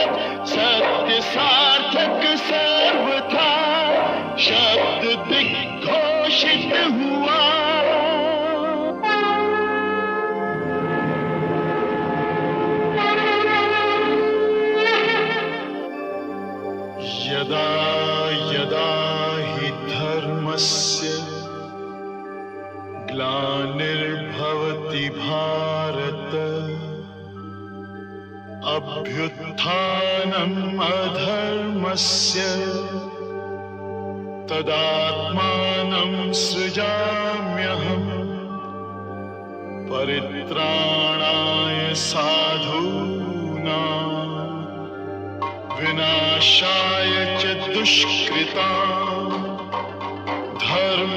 सत्य सार्थक सर्वथा शब्द दिग्घोषित हुआ यदा यदा हि धर्मस्य ग्लानिर्भवति भारत अभ्युत्थानम् अधर्मस्य तदात्मानं सृजाम्यहम् परित्राणाय साधूनाम् विनाशाय च दुष्कृता धर्म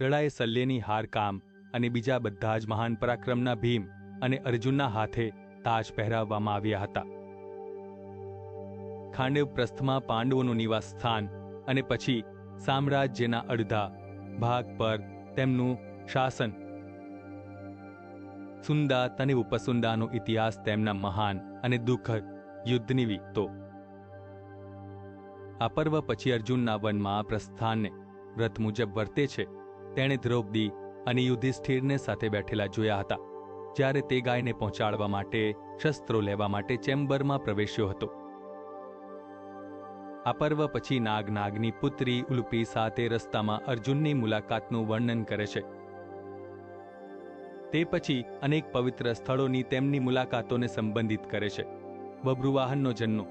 પ્રળય શલ્યની હાર કામ અને બીજા બધા જ મહાન પરાક્રમના ભીમ અને અર્જુનના હાથે તાજ પહેરાવવામાં આવ્યા હતા. ખાંડેવ પ્રસ્થમાં પાંડવોનું નિવાસ સ્થાન અને પછી સામ્રાજ્યના અડધા ભાગ પર તેમનું શાસન. સુંદા અને ઉપસુંદાનો ઇતિહાસ તેમના મહાન અને દુઃખદ યુદ્ધની વિગતો. આ પર્વ પછી અર્જુનના વનમાં પ્રસ્થાનને વ્રત મુજબ વર્તે છે. તેણે દ્રૌપદી અને યુધિષ્ઠિરને સાથે બેઠેલા જોયા હતા, જ્યારે તે ગાયને પહોંચાડવા માટે શસ્ત્રો લેવા માટે ચેમ્બરમાં પ્રવેશ્યો હતો. આ પર્વ પછી નાગ નાગની પુત્રી ઉલુપી સાથે રસ્તામાં અર્જુનની મુલાકાતનું વર્ણન કરે છે. તે પછી અનેક પવિત્ર સ્થળોની તેમની મુલાકાતોને સંબંધિત કરે છે. બબ્રુવાહનનો જન્મ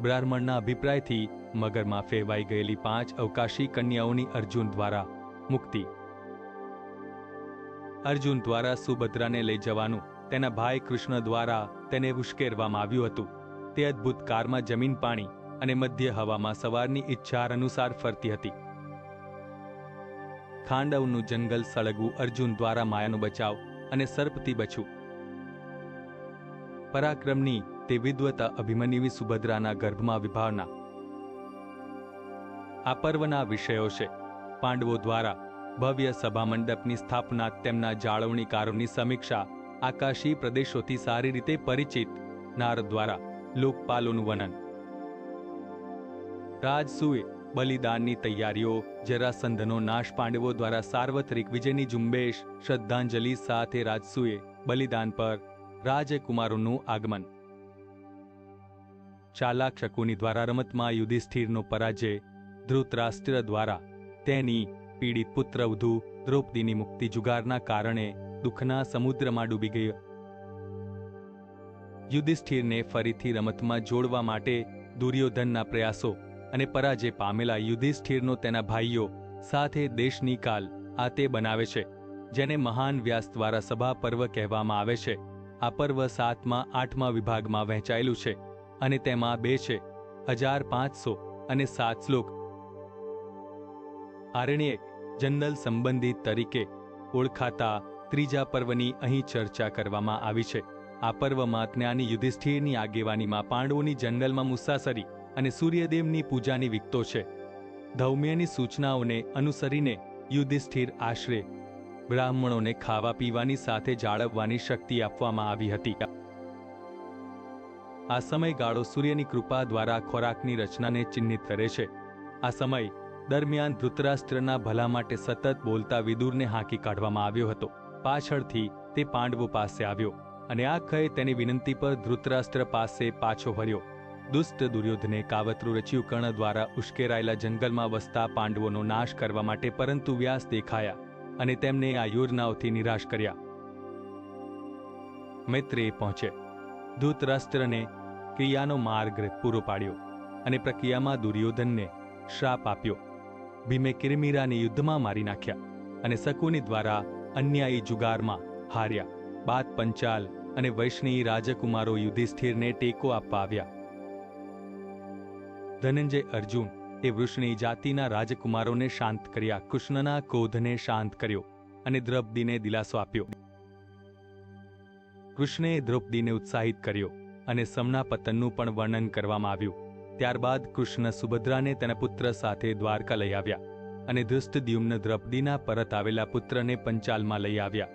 બ્રાહ્મણના અભિપ્રાયથી મગરમાં ફેરવાઈ ગયેલી પાંચ અવકાશી કન્યાઓની અર્જુન દ્વારા મુક્તિ. અર્જુન દ્વારા સુભદ્રાને લઈ જવાનું તેના ભાઈ કૃષ્ણ દ્વારા તેને ઉશ્કેરવામાં આવ્યું હતું. તે અદ્ભુત કારમાં જમીન પાણી અને મધ્ય હવામાં સવારની ઈચ્છા અનુસાર ફરતી હતી. ખાંડવનું જંગલ સળગવું અર્જુન દ્વારા માયાનો બચાવ અને સર્પથી બચવું. પરાક્રમની તે વિદ્વતા અભિમન્યુવી સુભદ્રાના ગર્ભમાં વિભાવના. આ પર્વના વિષયો છે. પાંડવો દ્વારા ભવ્ય સભા મંડપની સ્થાપના તેમના જાળવણીકારોની સમીક્ષા આકાશી પ્રદેશોથી સારી રીતે પરિચિત નારદ દ્વારા લોકપાલોનું વર્ણન રાજસુએ બલિદાનની તૈયારીઓ, જરાસંધનો નાશ પાંડવો દ્વારા સાર્વત્રિક વિજયની ઝુંબેશ, શ્રદ્ધાંજલિ સાથે રાજસુએ બલિદાન પર રાજકુમારોનું આગમન. ચાલાક શકુની દ્વારા રમતમાં યુધિષ્ઠિરનો પરાજય, ધૃતરાષ્ટ્ર દ્વારા તેની પીડિત પુત્રવધુ દ્રૌપદીની મુક્તિ જુગારના કારણે દુઃખના સમુદ્રમાં ડૂબી ગયો. યુધિષ્ઠિરને ફરીથી રમતમાં જોડવા માટે દુર્યોધનના પ્રયાસો અને પરાજય પામેલા યુધિષ્ઠિરનો તેના ભાઈઓ સાથે દેશની કાલ આ તે બનાવે છે, જેને મહાન વ્યાસ દ્વારા સભા પર્વ કહેવામાં આવે છે. આ પર્વ સાતમા, આઠમા વિભાગમાં વહેંચાયેલું છે. અને તેમાં બે છે, હજાર પાંચસો અને સાત શ્લોક. આરણ્યક જનરલ સંબંધિત તરીકે ઓળખાતા ત્રીજા પર્વની અહીં ચર્ચા કરવામાં આવી છે. આ પર્વમાં જ્ઞાની યુધિષ્ઠિરની આગેવાનીમાં પાંડવોની જંગલમાં મુસાફરી અને સૂર્યદેવની પૂજાની વિગતો છે. ધૌમ્યની સૂચનાઓને અનુસરીને યુધિષ્ઠિર આશરે બ્રાહ્મણોને ખાવા પીવાની સાથે જાળવવાની શક્તિ આપવામાં આવી હતી. આ સમયગાળો સૂર્યની કૃપા દ્વારા ખોરાકની રચનાને ચિહ્નિત કરે છે. આ સમય દરમિયાન ધૃતરાષ્ટ્રના ભલા માટે સતત બોલતા વિદુરને હાંકી કાઢવામાં આવ્યો હતો. પાછળથી તે પાંડવો પાસે આવ્યો અને આખરે તેની વિનંતી પર ધૃતરાષ્ટ્ર પાસે પાછો હર્યો દુષ્ટ દુર્યોધને કાવતરું રચ્યું કર્ણ દ્વારા ઉશ્કેરાયેલા જંગલમાં વસતા પાંડવોનો નાશ કરવા માટે પરંતુ વ્યાસ દેખાયા અને તેમને આ યોજનાઓથી નિરાશ કર્યા. મૈત્રેય પહોંચે ધૂતરાષ્ટ્રને ક્રિયાનો માર્ગ પૂરો પાડ્યો અને પ્રક્રિયામાં દુર્યોધનને શ્રાપ આપ્યો. ભીમે કિરમીરાને યુદ્ધમાં મારી નાખ્યા અને શકુની દ્વારા અન્યાયી જુગારમાં હાર્યા. બાદ પંચાલ અને વૈષ્ણવી રાજકુમારો યુધિષ્ઠિરને ટેકો આપવા આવ્યા. ધનંજય અર્જુન એ વૃષ્ણી જાતિના રાજકુમારોને શાંત કર્યા. કૃષ્ણના ક્રોધને શાંત કર્યો અને દ્રૌપદીને દિલાસો આપ્યો. કૃષ્ણે દ્રૌપદીને ઉત્સાહિત કર્યો. અને સમના પતનનું પણ વર્ણન કરવામાં આવ્યું. ત્યારબાદ કૃષ્ણ સુભદ્રાને તેના પુત્ર સાથે દ્વારકા લઈ આવ્યા અને ધૃષ્ટદ્યુમ્ન દ્રૌપદીના પરત આવેલા પુત્રને પંચાલમાં લઈ આવ્યા.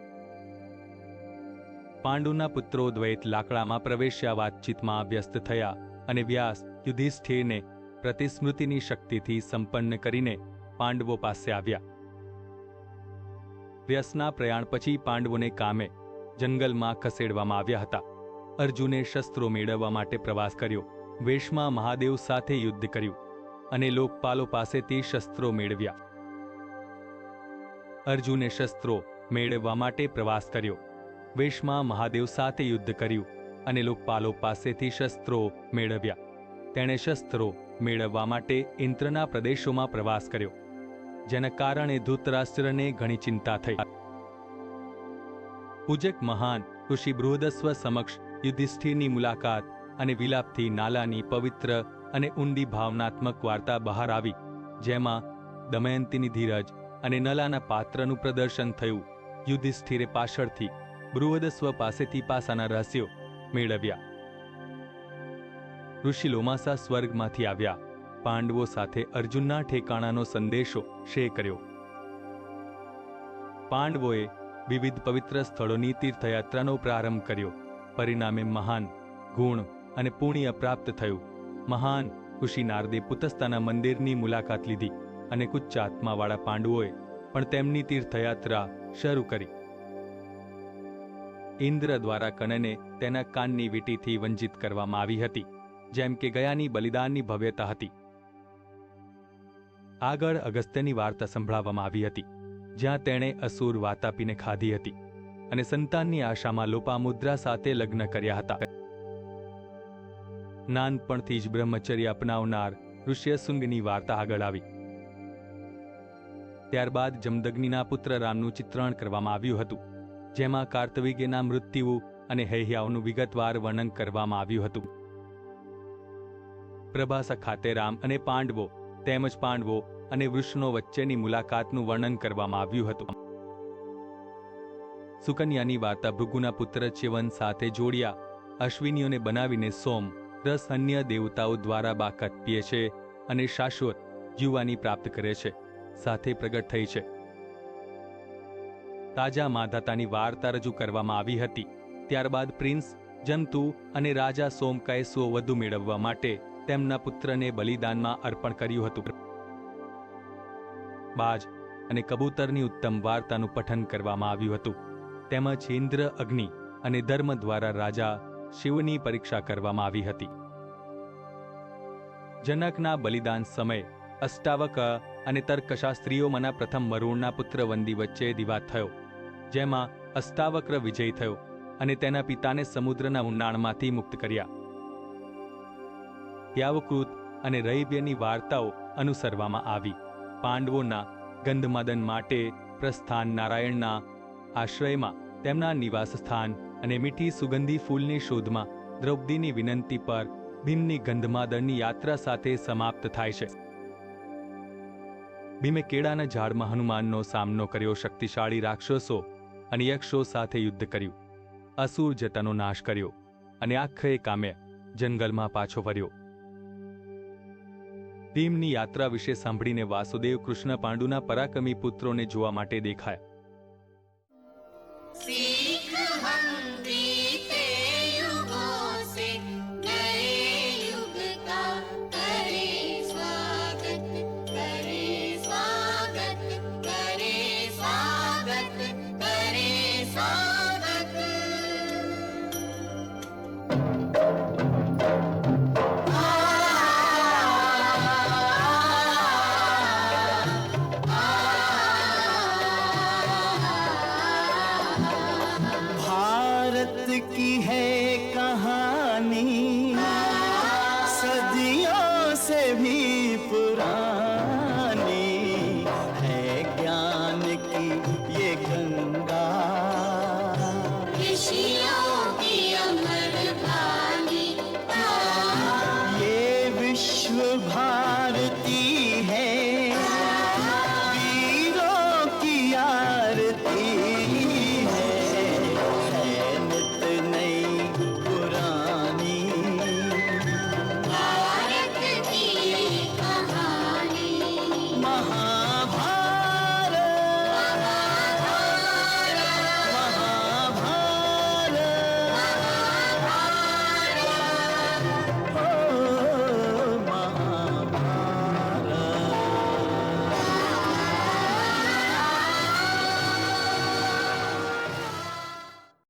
પાંડુના પુત્રો દ્વૈત લાકડામાં પ્રવેશ્યા વાતચીતમાં વ્યસ્ત થયા અને વ્યાસ યુધિષ્ઠિરને પ્રતિસ્મૃતિની શક્તિથી સંપન્ન કરીને પાંડવો પાસે આવ્યા. વ્યસના પ્રયાણ પછી પાંડવોને કામે જંગલમાં ખસેડવામાં આવ્યા હતા. અર્જુને શસ્ત્રો મેળવવા માટે પ્રવાસ કર્યો. વેશમાં મહાદેવ સાથે યુદ્ધ કર્યું અને લોકપાલો પાસેથી શસ્ત્રો મેળવ્યા. અર્જુને શસ્ત્રો મેળવવા માટે પ્રવાસ કર્યો. વેશમાં મહાદેવ સાથે યુદ્ધ કર્યું અને લોકપાલો પાસેથી શસ્ત્રો મેળવ્યા. તેણે શસ્ત્રો મેળવવા માટે ઇન્દ્રના પ્રદેશોમાં પ્રવાસ કર્યો, જેના કારણે ધૃતરાષ્ટ્રને ઘણી ચિંતા થઈ. પૂજક મહાન ઋષિ બૃહદસ્વ સમક્ષ યુધિષ્ઠિરની મુલાકાત અને વિલાપથી નાલાની પવિત્ર અને ઊંડી ભાવનાત્મક વાર્તા બહાર આવી, જેમાં દમયંતીની ધીરજ અને નલાના પાત્રનું પ્રદર્શન થયું. યુધિષ્ઠિરે પાછળથી બૃહદસ્વ પાસેથી પાસાના રહસ્યો મેળવ્યા. ઋષિ લોમાસા સ્વર્ગમાંથી આવ્યા. પાંડવો સાથે અર્જુનના ઠેકાણાનો સંદેશો શેર કર્યો. પાંડવોએ વિવિધ પવિત્ર સ્થળોની તીર્થયાત્રાનો પ્રારંભ કર્યો. પરિણામે મહાન, ગુણ અને પુણ્ય પ્રાપ્ત થયું. મહાન કુશીનારદે પુતસ્તાના મંદિરની મુલાકાત લીધી અને કુચ્ચ આત્માવાળા પાંડવોએ પણ તેમની તીર્થયાત્રા શરૂ કરી. ઇન્દ્ર દ્વારા કણને તેના કાનની વીંટીથી વંચિત કરવામાં આવી હતી, જેમ કે ગયાની બલિદાનની ભવ્યતા હતી. આગળ અગસ્ત્યની વાર્તા સંભળાવવામાં આવી હતી, જ્યાં તેણે અસુર વાતાપીને ખાધી હતી. અને સંતાનની આશામાં લોપામુદ્રા સાથે લગ્ન કર્યા હતા. નાનપણથી જ બ્રહ્મચર્ય અપનાવનાર ઋષ્યસુંગની વાર્તા આગળ આવી. ત્યારબાદ જમદગ્નિના પુત્ર રામનું ચિત્રણ કરવામાં આવ્યું હતું, જેમાં કાર્તવિકેના મૃત્યુ અને હૈયાઓનું વિગતવાર વર્ણન કરવામાં આવ્યું હતું. પ્રભાસા ખાતે રામ અને પાંડવો તેમજ પાંડવો અને વૃષ્ણો વચ્ચેની મુલાકાતનું વર્ણન કરવામાં આવ્યું હતું. સુકન્યાની વાર્તા ભૃગુના પુત્ર ચેવન સાથે જોડ્યા. અશ્વિનીઓને બનાવીને સોમ, રસ અન્ય દેવતાઓ દ્વારા બાકત પીએ છે અને શાશ્વત જીવવાની પ્રાપ્ત કરે છે, સાથે પ્રગટ થઈ છે. તાજા માધાતાની વાર્તા રજૂ કરવામાં આવી હતી. ત્યારબાદ પ્રિન્સ, જંતુ અને રાજા સોમકાયસુઓ વધુ મેળવવા માટે તેમના પુત્રને બલિદાનમાં અર્પણ કર્યું હતું. બાજ અને કબૂતરની ઉત્તમ વાર્તાનું પઠન કરવામાં આવ્યું હતું. તેમજ ઇન્દ્ર, અગ્નિ અને ધર્મ દ્વારા રાજા શિવની પરીક્ષા કરવામાં આવી હતી. જનકના બલિદાન સમયે અષ્ટાવક અને તર્કશાસ્ત્રીઓમાંના પ્રથમ વરુણના પુત્ર વંદી વચ્ચે દિવાદ થયો, જેમાં અષ્ટાવક્ર વિજય થયો અને તેના પિતાને સમુદ્રના ઊંડાણમાંથી મુક્ત કર્યા. યાવકૃત અને રૈવ્યની વાર્તાઓ અનુસરવામાં આવી. પાંડવોના ગંધમાદન માટે પ્રસ્થાન નારાયણના આશ્રયમાં, તેમના નિવાસસ્થાન અને મીઠી સુગંધી ફૂલની શોધમાં દ્રૌપદીની વિનંતી પર ભીમની ગંધમાદળની યાત્રા સાથે સમાપ્ત થાય છે. ભીમે કેળાના ઝાડમાં હનુમાનનો સામનો કર્યો, શક્તિશાળી રાક્ષસો અને યક્ષો સાથે યુદ્ધ કર્યું. અસુર જતાનો નાશ કર્યો અને આખરે કામે જંગલમાં પાછો ફર્યો. ભીમની યાત્રા વિશે સાંભળીને વાસુદેવ કૃષ્ણ પાંડુના પરાક્રમી પુત્રોને જોવા માટે દેખાયા.